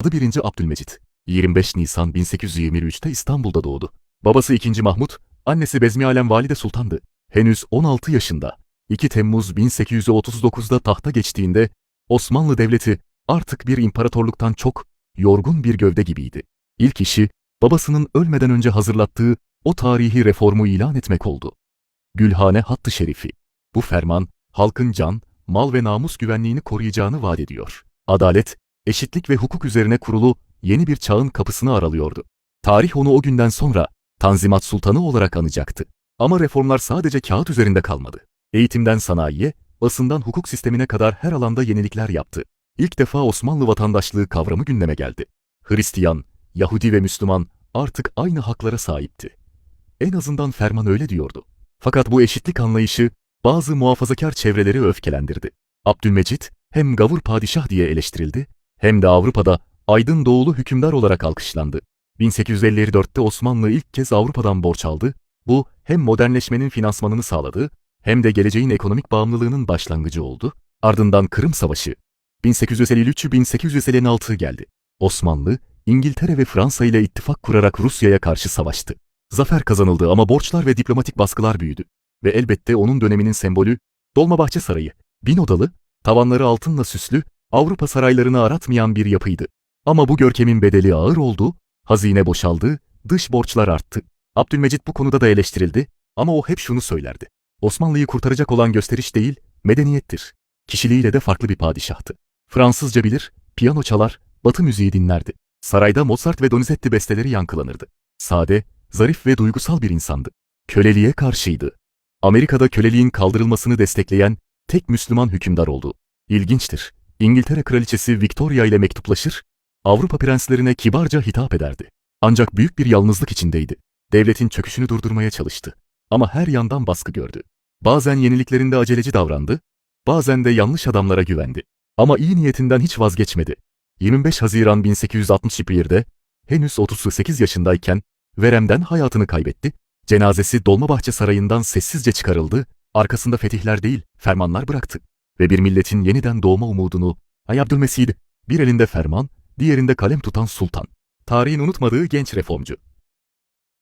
Adı 1. Abdülmecit. 25 Nisan 1823'te İstanbul'da doğdu. Babası 2. Mahmut, annesi Bezmi Alem Valide Sultan'dı. Henüz 16 yaşında. 2 Temmuz 1839'da tahta geçtiğinde Osmanlı Devleti artık bir imparatorluktan çok yorgun bir gövde gibiydi. İlk işi babasının ölmeden önce hazırlattığı o tarihi reformu ilan etmek oldu. Gülhane Hattı Şerifi. Bu ferman halkın can, mal ve namus güvenliğini koruyacağını vaat ediyor. Adalet, eşitlik ve hukuk üzerine kurulu yeni bir çağın kapısını aralıyordu. Tarih onu o günden sonra Tanzimat Sultanı olarak anacaktı. Ama reformlar sadece kağıt üzerinde kalmadı. Eğitimden sanayiye, basından hukuk sistemine kadar her alanda yenilikler yaptı. İlk defa Osmanlı vatandaşlığı kavramı gündeme geldi. Hristiyan, Yahudi ve Müslüman artık aynı haklara sahipti. En azından ferman öyle diyordu. Fakat bu eşitlik anlayışı bazı muhafazakar çevreleri öfkelendirdi. Abdülmecit hem gavur padişah diye eleştirildi hem de Avrupa'da aydın doğulu hükümdar olarak alkışlandı. 1854'te Osmanlı ilk kez Avrupa'dan borç aldı. Bu hem modernleşmenin finansmanını sağladı hem de geleceğin ekonomik bağımlılığının başlangıcı oldu. Ardından Kırım Savaşı 1853-1856 geldi. Osmanlı, İngiltere ve Fransa ile ittifak kurarak Rusya'ya karşı savaştı. Zafer kazanıldı ama borçlar ve diplomatik baskılar büyüdü. Ve elbette onun döneminin sembolü Dolmabahçe Sarayı. Bin odalı, tavanları altınla süslü, Avrupa saraylarını aratmayan bir yapıydı. Ama bu görkemin bedeli ağır oldu, hazine boşaldı, dış borçlar arttı. Abdülmecit bu konuda da eleştirildi ama o hep şunu söylerdi. Osmanlı'yı kurtaracak olan gösteriş değil, medeniyettir. Kişiliğiyle de farklı bir padişahtı. Fransızca bilir, piyano çalar, batı müziği dinlerdi. Sarayda Mozart ve Donizetti besteleri yankılanırdı. Sade, zarif ve duygusal bir insandı. Köleliğe karşıydı. Amerika'da köleliğin kaldırılmasını destekleyen tek Müslüman hükümdar oldu. İlginçtir. İngiltere kraliçesi Victoria ile mektuplaşır, Avrupa prenslerine kibarca hitap ederdi. Ancak büyük bir yalnızlık içindeydi. Devletin çöküşünü durdurmaya çalıştı. Ama her yandan baskı gördü. Bazen yeniliklerinde aceleci davrandı, bazen de yanlış adamlara güvendi. Ama iyi niyetinden hiç vazgeçmedi. 25 Haziran 1861'de henüz 38 yaşındayken veremden hayatını kaybetti. Cenazesi Dolmabahçe Sarayı'ndan sessizce çıkarıldı, arkasında fetihler değil, fermanlar bıraktı. Ve bir milletin yeniden doğma umudunu Ay Abdülmesih, bir elinde ferman, diğerinde kalem tutan sultan. Tarihin unutmadığı genç reformcu.